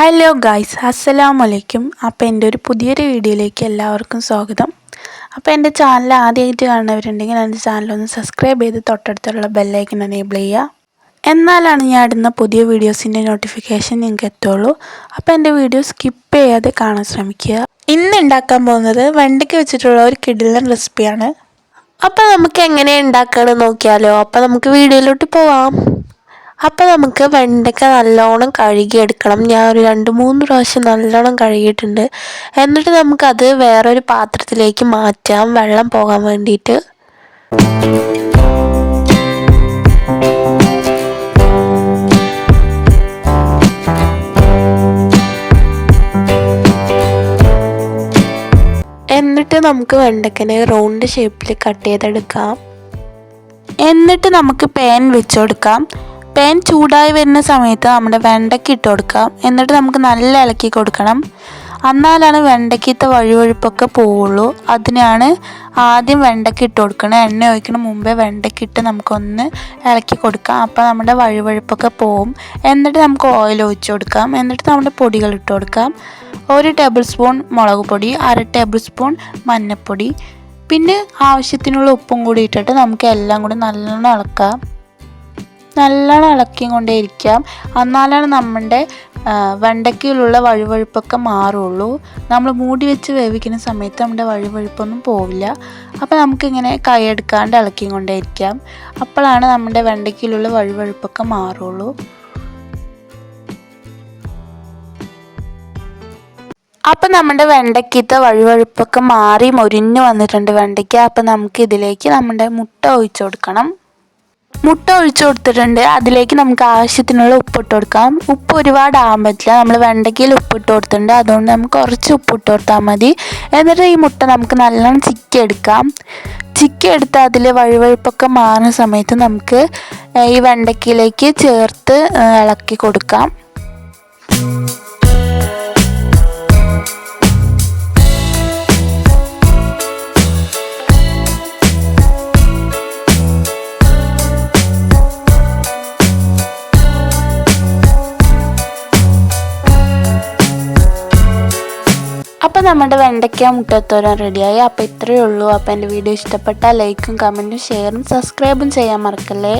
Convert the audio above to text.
Hello guys അസ്സലാമു അലൈക്കും അപ്പോൾ എന്റെ ഒരു പുതിയൊരു വീഡിയോയിലേക്ക് എല്ലാവർക്കും സ്വാഗതം. അപ്പോൾ എന്റെ ചാനൽ ആദ്യമായിട്ട് കാണുന്നവരുണ്ടെങ്കിൽ എന്റെ ചാനലൊന്ന് സബ്സ്ക്രൈബ് ചെയ്ത് തൊട്ടടുത്തുള്ള ബെല്ലൈക്കൻ എനേബിൾ ചെയ്യുക. എന്നാലാണ് ഞാൻ ഇടുന്ന പുതിയ വീഡിയോസിന്റെ നോട്ടിഫിക്കേഷൻ നിങ്ങൾക്ക് എത്തുള്ളൂ. അപ്പോൾ എന്റെ വീഡിയോ സ്കിപ്പ് ചെയ്യാതെ കാണാൻ ശ്രമിക്കുക. ഇന്ന് ഉണ്ടാക്കാൻ പോകുന്നത് വെണ്ടയ്ക്ക് വെച്ചിട്ടുള്ള ഒരു കിടിലൻ റെസിപ്പിയാണ് അപ്പോൾ നമുക്ക് എങ്ങനെ ഉണ്ടാക്കുകയെന്ന് നോക്കിയാലോ. അപ്പോൾ നമുക്ക് വീഡിയോയിലോട്ട് പോവാം. അപ്പോൾ നമുക്ക് വെണ്ടയ്ക്ക നല്ലോണം കഴുകിയെടുക്കണം. ഞാൻ ഒരു രണ്ട് മൂന്ന് പ്രാവശ്യം നല്ലോണം കഴുകിയിട്ടുണ്ട്. എന്നിട്ട് നമുക്കത് വേറൊരു പാത്രത്തിലേക്ക് മാറ്റാം. വെള്ളം പോകാൻ വേണ്ടിയിട്ട്. എന്നിട്ട് നമുക്ക് വെണ്ടക്കനെ റൗണ്ട് ഷേപ്പിൽ കട്ട് ചെയ്തെടുക്കാം. എന്നിട്ട് നമുക്ക് പാൻ വെച്ചു കൊടുക്കാം പാൻ ചൂടായി വരുന്ന സമയത്ത് നമ്മുടെ വെണ്ടയ്ക്ക് ഇട്ട് കൊടുക്കാം. എന്നിട്ട് നമുക്ക് നല്ല ഇളക്കി കൊടുക്കണം. എന്നാലാണ് വെണ്ടയ്ക്കത്തെ വഴുവഴുപ്പൊക്കെ പോവുള്ളൂ. അതിനാണ് ആദ്യം വെണ്ടയ്ക്ക് ഇട്ട് കൊടുക്കണം. എണ്ണ ഒഴിക്കണ മുമ്പേ വെണ്ടയ്ക്ക് ഇട്ട് നമുക്കൊന്ന് ഇളക്കി കൊടുക്കാം. അപ്പോൾ നമ്മുടെ വഴുവഴുപ്പൊക്കെ പോവും. എന്നിട്ട് നമുക്ക് ഓയിൽ ഒഴിച്ച് കൊടുക്കാം. എന്നിട്ട് നമ്മുടെ പൊടികൾ ഇട്ട് കൊടുക്കാം. ഒരു ടേബിൾ സ്പൂൺ മുളക് പൊടി അര ടേബിൾ സ്പൂൺ മഞ്ഞൾപ്പൊടി പിന്നെ ആവശ്യത്തിനുള്ള ഉപ്പും കൂടി ഇട്ടിട്ട് നമുക്ക് എല്ലാം കൂടി നല്ലോണം ഇളക്കാം. നല്ലോണം ഇളക്കിയും കൊണ്ടേ ഇരിക്കാം എന്നാലാണ് നമ്മുടെ വെണ്ടയ്ക്കയിലുള്ള വഴുവഴുപ്പൊക്കെ മാറുള്ളൂ. നമ്മൾ മൂടി വെച്ച് വേവിക്കുന്ന സമയത്ത് നമ്മുടെ വഴുവഴുപ്പൊന്നും പോവില്ല. അപ്പോൾ നമുക്കിങ്ങനെ കൈയെടുക്കാണ്ട് ഇളക്കിയും കൊണ്ടേ ഇരിക്കാം അപ്പോഴാണ് നമ്മുടെ വെണ്ടയ്ക്കയിലുള്ള വഴുവഴുപ്പൊക്കെ മാറുള്ളൂ. അപ്പം നമ്മുടെ വെണ്ടയ്ക്കത്തെ വഴുവഴുപ്പൊക്കെ മാറി മൊരിഞ്ഞു വന്നിട്ടുണ്ട് വെണ്ടയ്ക്ക. അപ്പം നമുക്ക് ഇതിലേക്ക് നമ്മുടെ മുട്ട ഒഴിച്ചു കൊടുക്കണം. മുട്ട ഒഴിച്ചു കൊടുത്തിട്ടുണ്ട്. അതിലേക്ക് നമുക്ക് ആവശ്യത്തിനുള്ള ഉപ്പിട്ട് കൊടുക്കാം. ഉപ്പ് ഒരുപാട് ആകാൻ പറ്റില്ല നമ്മൾ വെണ്ടയ്ക്കയിൽ ഉപ്പിട്ട് കൊടുത്തിട്ടുണ്ട്. അതുകൊണ്ട് നമുക്ക് കുറച്ച് ഉപ്പിട്ട് കൊടുത്താൽ മതി. എന്നിട്ട് ഈ മുട്ട നമുക്ക് നല്ലോണം ചിക്കി എടുക്കാം ചിക്കി എടുത്ത് അതിൽ വഴുവഴുപ്പൊക്കെ മാറുന്ന സമയത്ത് നമുക്ക് ഈ വെണ്ടയ്ക്കയിലേക്ക് ചേർത്ത് ഇളക്കി കൊടുക്കാം. നമ്മുടെ വെണ്ടയ്ക്ക മുട്ടത്തോരൻ റെഡിയായി. അപ്പോൾ ഇത്രയേ ഉള്ളൂ. അപ്പോൾ എന്റെ വീഡിയോ ഇഷ്ടപ്പെട്ടാൽ ലൈക്കും കമന്റും ഷെയറും സബ്സ്ക്രൈബും ചെയ്യാൻ മറക്കല്ലേ?